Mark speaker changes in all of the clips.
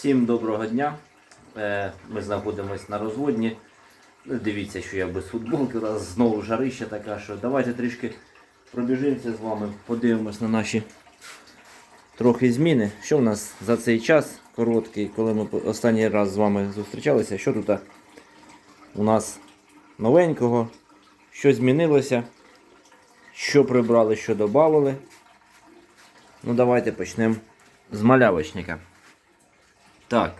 Speaker 1: Всім доброго дня. Е, Ми знаходимося на розводні. Дивіться, що я без футболки, у нас знову жарища така, що давайте трішки пробіжимося з вами, подивимось на наші трохи зміни. Що в нас за цей час короткий, коли ми останній раз з вами зустрічалися, що тут у нас новенького, що змінилося, що прибрали, що додали. Ну, давайте почнемо з малявочника. Так.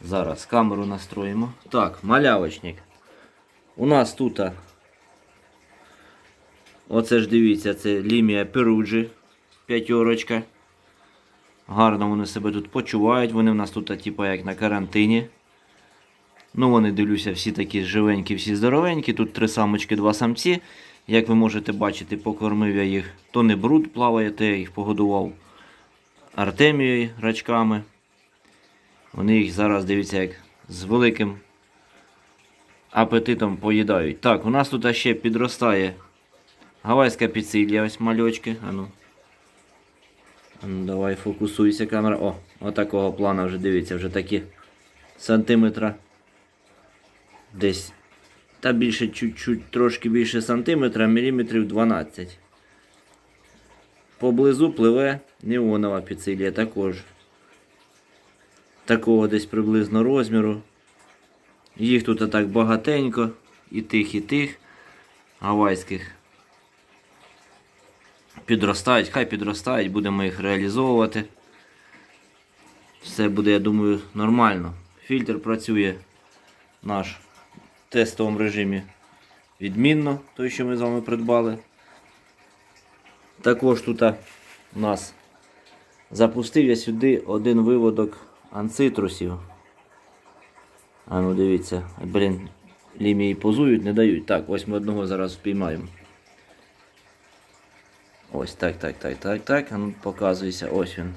Speaker 1: Зараз камеру настроїмо. Так, малявочник. У нас тут. Оце ж дивіться, це лімія Перуджі. П'ятерочка. Гарно вони себе тут почувають. Вони в нас тут, а, типа, як на карантині. Ну, вони дивлюся, всі такі живенькі, всі здоровенькі. Тут три самочки, два самці. Як ви можете бачити, покормив я їх. То не бруд плаває, то я їх погодував Артемією рачками. Вони їх зараз, дивіться, як з великим апетитом поїдають. Так, у нас тут ще підростає гавайська піцилія, ось мальочки. Ану. Ану, давай фокусуйся камера. О, отакого плану вже дивіться, вже такі сантиметра. Десь. Та більше чуть-чуть, трошки більше сантиметра, міліметрів 12. Поблизу пливе неонова піцилія також. Такого десь приблизно розміру. Їх тут так багатенько. І тих, і тих гавайських. Підростають, хай підростають, будемо їх реалізовувати. Все буде, я думаю, нормально. Фільтр працює наш в тестовому режимі відмінно, той, що ми з вами придбали. Також тут у нас запустив я сюди один виводок анцитрусів. А ну дивіться, блін, лімії позують, не дають. Так, ось ми одного зараз впіймаємо. Ось так, так, так, так, так. А ну показуйся, ось він.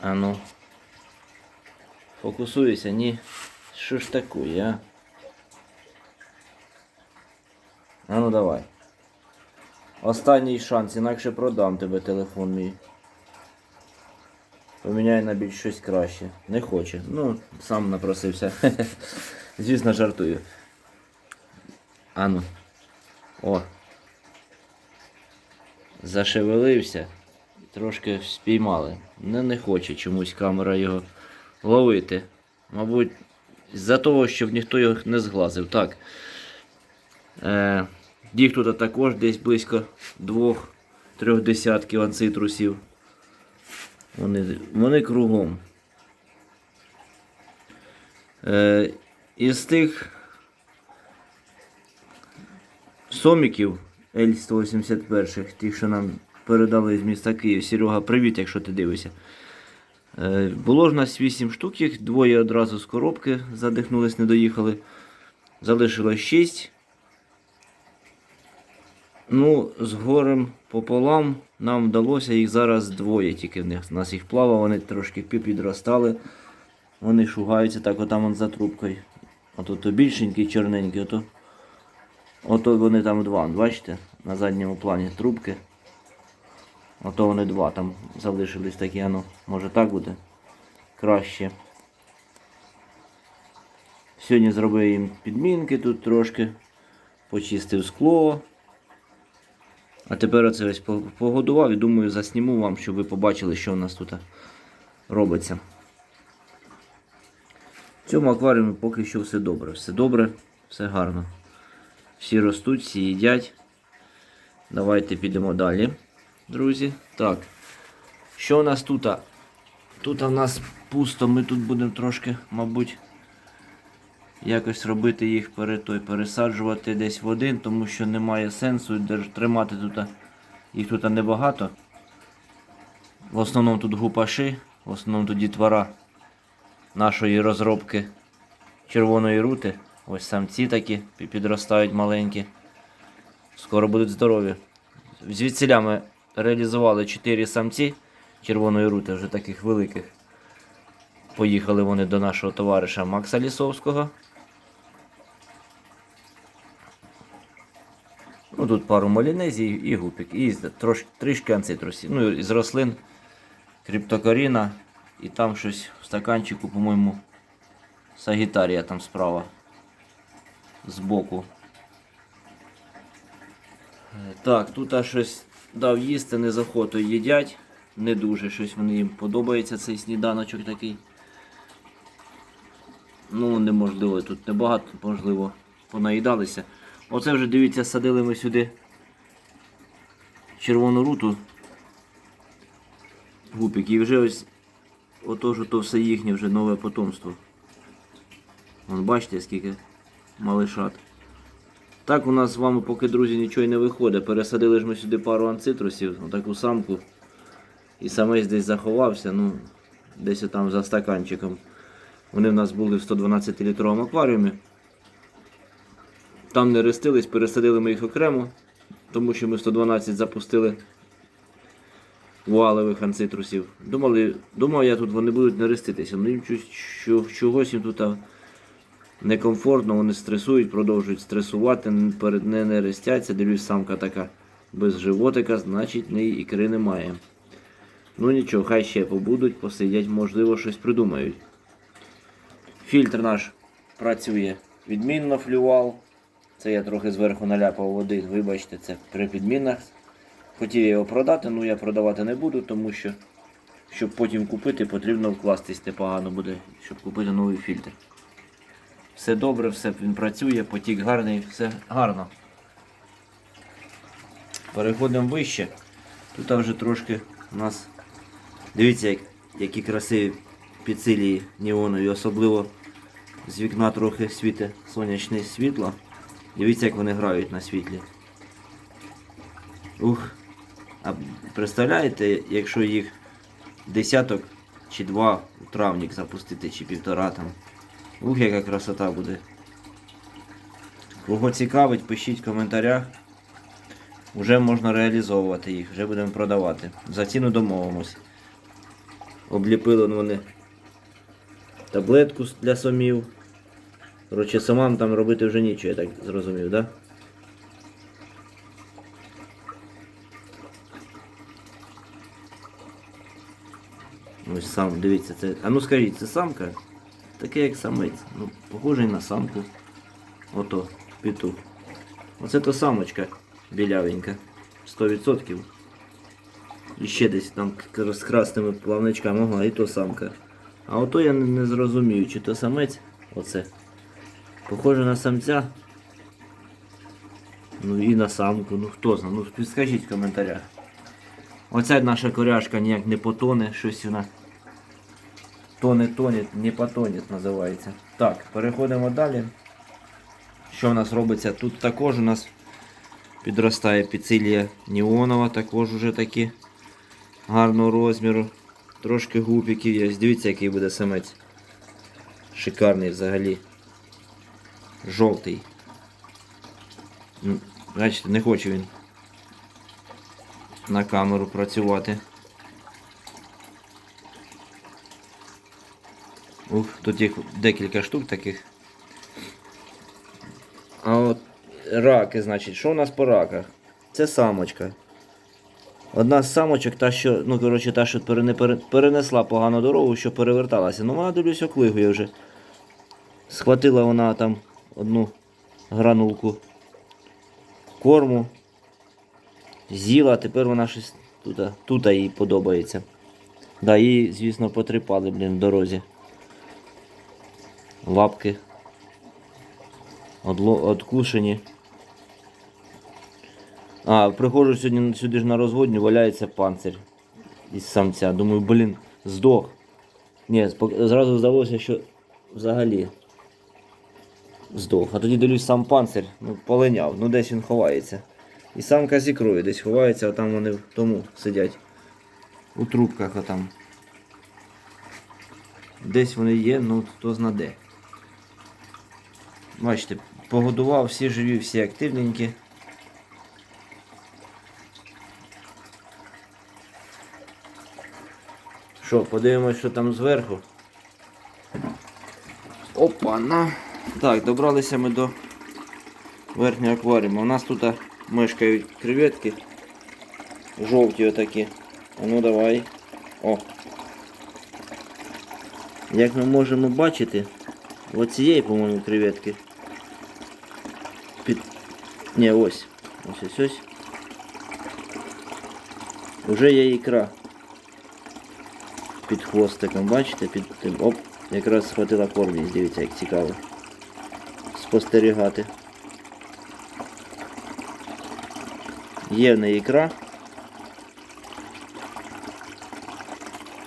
Speaker 1: А ну. Фокусуйся, ні. Що ж таке, а? А ну давай. Останній шанс, інакше продам тебе телефон мій. Поміняй на більш щось краще. Не хоче. Ну, сам напросився. Звісно, жартую. Ану. О. Зашевелився. Трошки спіймали. Не, не хоче чомусь камера його ловити. Мабуть, з-за того, щоб ніхто його не зглазив. Так. Е, їх тут також десь близько двох-трьох десятків анцитрусів. Вони, вони кругом. Е, із тих соміків L181, тих, що нам передали з міста Київ. Серега, привіт, якщо ти дивишся. Е, було ж нас 8 штук, їх двоє одразу з коробки задихнулись, не доїхали. Залишилось 6. Ну, з горем пополам нам вдалося їх зараз двоє тільки в них. У нас їх плава, вони трошки підростали. Вони шугаються так отам за трубкою. Ото то більшенький, чорненький, ото. Ото вони там два. Бачите? На задньому плані трубки. Ото вони два там залишились такі, ну, може так буде краще. Сьогодні зробив їм підмінки тут трошки, почистив скло. А тепер оце ось погодував і думаю засніму вам, щоб ви побачили, що у нас тут робиться. В цьому акваріумі поки що все добре. Все добре, все гарно. Всі ростуть, всі їдять. Давайте підемо далі, друзі. Так. Що у нас тут? Тут у нас пусто, ми тут будемо трошки, мабуть, якось робити їх перед той, пересаджувати десь в один, тому що немає сенсу тримати тут. Їх тут небагато. В основному тут гупаші, в основному тут дітвора нашої розробки червоної рути. Ось самці такі підростають маленькі. Скоро будуть здорові. Звідсіля ми реалізували 4 самці червоної рути, вже таких великих. Поїхали вони до нашого товариша Макса Лісовського. Ну, тут пару малінезій і гупік. І трош, трішки анцитрусів. Ну, із рослин криптокоріна. І там щось в стаканчику, по-моєму, сагітарія там справа. Збоку. Е, Так, тут аж щось дав їсти, не з охотою їдять. Не дуже щось вони їм подобається цей сніданочок такий. Ну, неможливо, тут небагато, можливо, понаїдалися. Оце вже дивіться, садили ми сюди червону руту. Гупік, і вже ось ото ж то все їхнє вже нове потомство. Вон бачите, скільки малишат. Так у нас з вами поки, друзі, нічого й не виходить. Пересадили ж ми сюди пару анцитрусів, отаку самку. І самець десь заховався, ну, десь там за стаканчиком. Вони в нас були в 112-літровому акваріумі. Там не рестились, пересадили ми їх окремо, тому що ми 112 запустили валових анцитрусів. Думали, думав я тут вони будуть не реститися. Ну їм чогось- їм тут некомфортно, вони стресують, продовжують стресувати, не, не рестяться. Дивлюсь, самка така без животика, значить неї ікри немає. Ну нічого, хай ще побудуть, посидять, можливо, щось придумають. Фільтр наш працює відмінно флювал. Це я трохи зверху наляпав води, вибачте, це при підмінах. Хотів я його продати, ну я продавати не буду, тому що щоб потім купити, потрібно вкластись непогано буде, щоб купити новий фільтр. Все добре, все він працює, потік гарний, все гарно. Переходимо вище. Тут вже трошки у нас. Дивіться, які красиві піцилії неонові, особливо з вікна трохи світе сонячне світло. Дивіться, як вони грають на світлі. Ух. А представляєте, якщо їх десяток чи два у травник запустити, чи півтора там. Ух, яка красота буде. Кого цікавить, пишіть в коментарях. Уже можна реалізовувати їх, вже будемо продавати. За ціну домовимось. Обліпили вони таблетку для сомів. Коротше, самам там робити вже нічого, я так зрозумів, да? Ось сам, дивіться, це. А ну скажіть, це самка? Таке як самець. Ну, похожий на самку. Ото, петух. Оце то самочка білявенька. 100%. І ще десь там з красними плавничками, ага, і то самка. А ото я не зрозумію, чи то самець оце. Похоже на самця. Ну і на самку, ну хто знає, ну підскажіть в коментарях. Оця наша коряшка ніяк не потоне, щось вона тоне тонет, не потонет називається. Так, переходимо далі. Що в нас робиться? Тут також у нас підростає піцилія неонова, також уже такі гарного розміру. Трошки гупіків є. Дивіться, який буде самець. Шикарний взагалі. Жовтий. Бачите, не хоче він на камеру працювати. Ух, тут їх декілька штук таких. А от раки, значить, що у нас по раках? Це самочка. Одна з самочок, та, що, ну, коротше, та, що перене- перенесла погану дорогу, що переверталася. Ну, вона дивлюсь, оклигує вже. Схватила вона там одну гранулку корму. З'їла, тепер вона щось тут, тут їй подобається. Да, її, звісно, потріпали, блін, в дорозі. Лапки. Откушені. А, приходжу сьогодні сюди ж на розводню, валяється панцир із самця. Думаю, блін, здох. Ні, зразу здалося, що взагалі здох. А тоді дивлюсь сам панцир, ну, полиняв, ну десь він ховається. І самка з ікрою десь ховається, а там вони в тому сидять. У трубках отам. Десь вони є, ну хто зна де. Бачите, погодував, всі живі, всі активненькі. Що, подивимось, що там зверху. Опа, на. Так, добралися ми до верхнього акваріуму. У нас тут мешкають креветки. Жовті отакі. А ну давай. О. Як ми можемо бачити, оцієї, по-моєму, креветки. Під... Ні, ось. Ось ось ось. Уже є ікра. Під хвостиком, бачите, під тим. Оп, якраз схватила кормість, дивіться, як цікаво. Спостерігати. Є в неї ікра.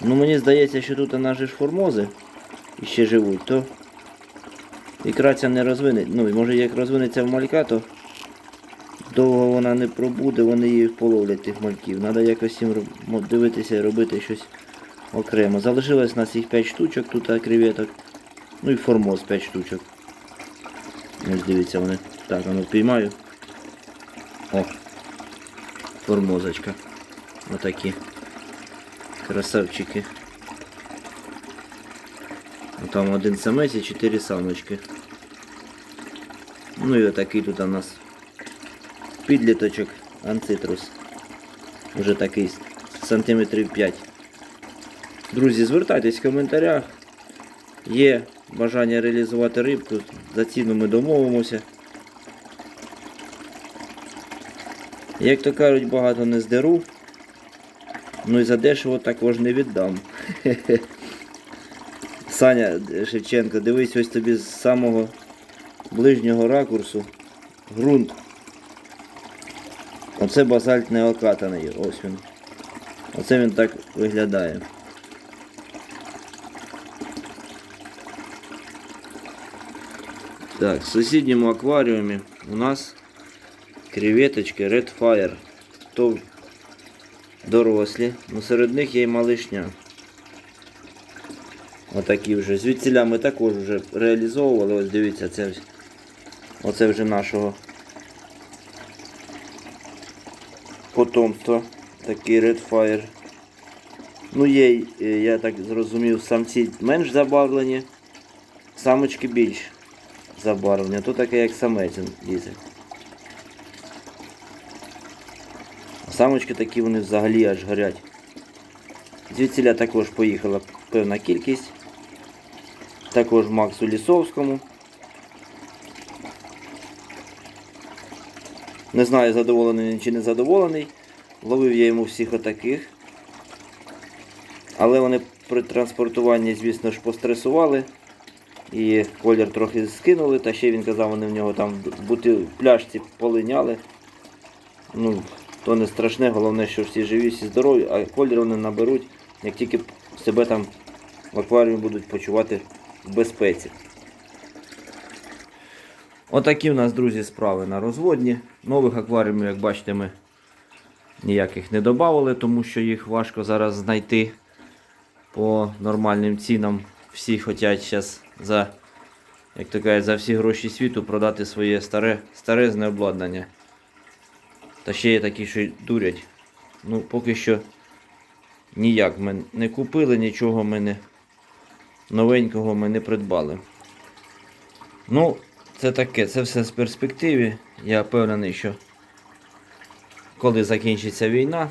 Speaker 1: Ну мені здається, що тут наші ж формози ще живуть, то ікра ця не розвине. Ну, і може як розвинеться в малька, то довго вона не пробуде, вони її половлять тих мальків. Треба якось їм дивитися і робити щось окремо. Залишилось у нас їх 5 штучок тут креветок. Ну і формоз 5 штучок. Ось дивіться вони. Так, ну піймаю. О! Формозочка. Отакі. Красавчики. Ну, Там один самець і чотири самочки. Ну і отакий тут у нас підліточок анцитрус. Уже такий сантиметрів 5. Друзі, звертайтесь в коментарях. Є бажання реалізувати рибку. За ціну ми домовимося. Як то кажуть, багато не здеру. Ну і за дешево також не віддам. Саня Шевченко, дивись ось тобі з самого ближнього ракурсу. Грунт. Оце базальт не окатаний. Ось він. Оце він так виглядає. Так, в сусідньому акваріумі у нас креветочки Red Fire. То дорослі, ну серед них є і малишня. Отакі вже. Звідсіля ми також вже реалізовували. Ось дивіться, це оце вже нашого потомства. Такий Red Fire. Ну є, е, я так зрозумів, самці менш забавлені, самочки більш забарвлення. То таке як самець лізе. Самочки такі вони взагалі аж горять. Звідсіля також поїхала певна кількість. Також Максу Лісовському. Не знаю, задоволений він чи не задоволений. Ловив я йому всіх отаких. Але вони при транспортуванні, звісно ж, постресували. І колір трохи скинули, та ще він казав, вони в нього там бути в пляшці полиняли. Ну, то не страшне, головне, що всі живі, всі здорові, а колір вони наберуть, як тільки себе там в акваріумі будуть почувати в безпеці. Отакі в нас, друзі, справи на розводні. Нових акваріумів, як бачите, ми ніяких не додавали, тому що їх важко зараз знайти по нормальним цінам. Всі хочуть зараз за, як то кажуть, за всі гроші світу продати своє старе, старезне обладнання. Та ще є такі, що й дурять. Ну, поки що ніяк ми не купили, нічого ми не новенького ми не придбали. Ну, це таке, це все з перспективи. Я впевнений, що коли закінчиться війна,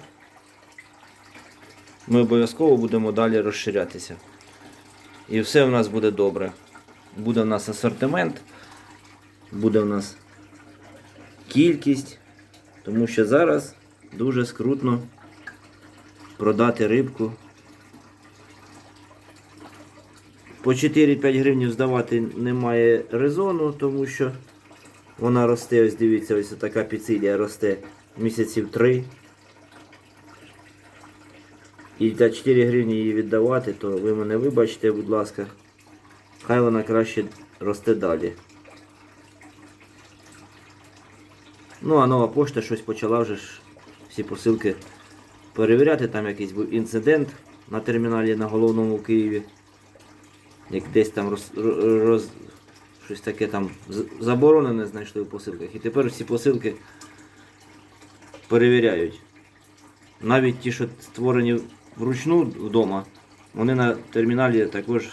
Speaker 1: ми обов'язково будемо далі розширятися. І все в нас буде добре. Буде в нас асортимент, буде в нас кількість, тому що зараз дуже скрутно продати рибку. По 4-5 гривень здавати немає резону, тому що вона росте, ось дивіться, ось така піцилія росте місяців 3. І за 4 гривні її віддавати, то ви мене вибачте, будь ласка. Хай вона краще росте далі. Ну, а нова пошта щось почала вже ж всі посилки перевіряти. Там якийсь був інцидент на терміналі на головному в Києві. Як десь там роз, роз, щось таке там заборонене знайшли в посилках. І тепер всі посилки перевіряють. Навіть ті, що створені вручну вдома, вони на терміналі також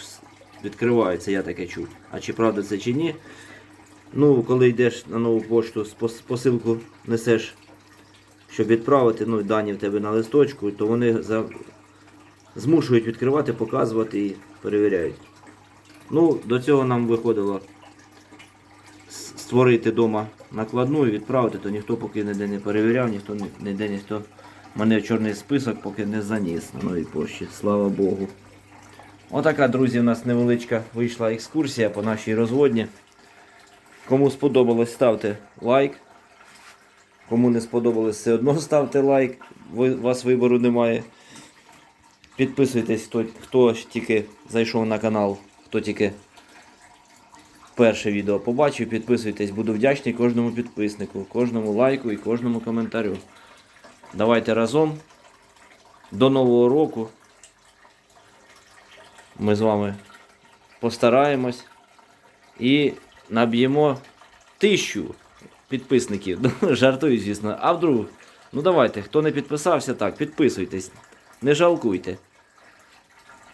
Speaker 1: відкриваються, я таке чув. А чи правда це чи ні, Ну, коли йдеш на нову пошту, посилку несеш, щоб відправити, ну, дані в тебе на листочку, то вони за... змушують відкривати, показувати і перевіряють. Ну, до цього нам виходило створити вдома накладну і відправити, то ніхто поки ніде не перевіряв, ніхто ні- ніде ніхто мене чорний список поки не заніс на новій пошті. Слава Богу. Отака, друзі, у нас невеличка вийшла екскурсія по нашій розводні. Кому сподобалось, ставте лайк. Кому не сподобалось, все одно ставте лайк. Ви, вас вибору немає. Підписуйтесь, хто, хто тільки зайшов на канал, хто тільки перше відео побачив, підписуйтесь, буду вдячний кожному підписнику, кожному лайку і кожному коментарю. Давайте разом. До нового року. Ми з вами постараємось і наб'ємо тисячу підписників. Жартую, звісно. А вдруг? Ну давайте, хто не підписався, так, підписуйтесь. Не жалкуйте.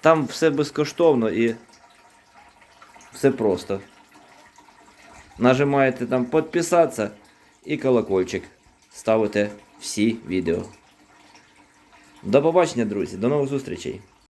Speaker 1: Там все безкоштовно і все просто. Нажимаєте там підписатися і колокольчик. Ставите всі відео. До побачення, друзі, до нових зустрічей.